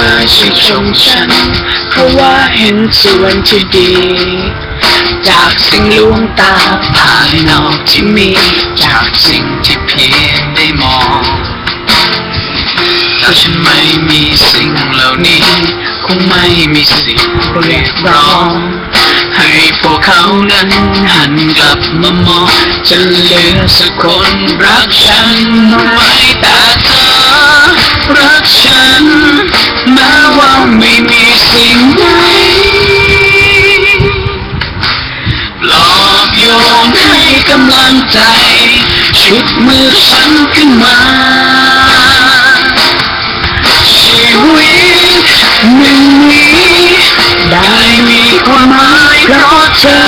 มาชื่นชมฉัน เพราะว่าเห็นส่วนที่ดี จากสิ่งลวงตาภายนอกที่มี จากสิ่งที่เพียงได้มองถ้าฉันไม่มีสิ่งเหล่านี้ คงไม่มีสิทธิ์เรียกร้อง ให้พวกเขานั้นหันกลับมามองจะเหลือสักคนรักฉันไว้แต่ กำลังใจ ชุดมือฉันขึ้นมา ชีวิตหนึ่งนี้ได้มีความหมายเพราะเธอ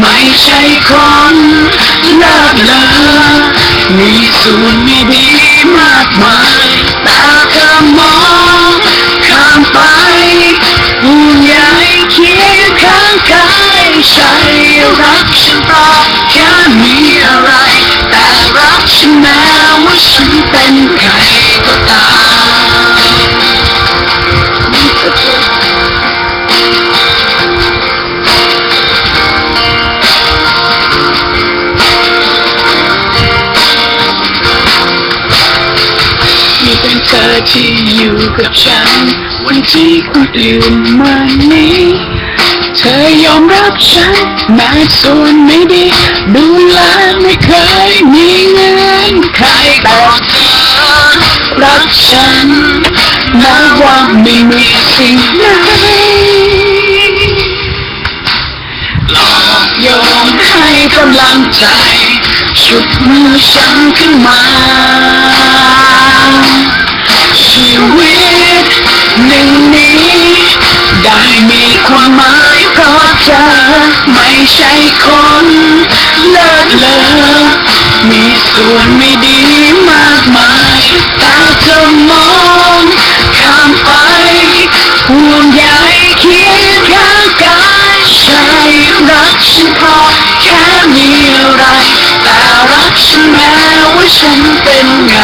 ไม่ใช่คนเลิศเลอมีส่วนไม่ดีมากมายแต่เธอมองข้ามไปห่วงใยเคียงข้างกายใช่รักฉันเพราะแค่ มีอะไร แต่รักฉันแม้ว่าฉันเป็นใครก็ตามมีเป็นเธอที่อยู่กับฉัน วันที่คนอื่นมานี้ ธอยอมรับฉันแม้ส่วนไม่ดี ดูแลไม่เคยมีเงินใครแต่เธอรักฉันแม้ว่าไม่มีสิ่งไหนหลอกโยนให้กำลังใจชุดมือฉันขึ้นมาชีวิตหนึ่งนี้ได้มีความ ส่วนไม่ดีมากมายแต่เธอมองข้ามไปห่วงใยเคียงข้างกายใช่รักฉันเพราะแค่มีอะไร แต่รักฉันแม้ว่าฉันเป็นไง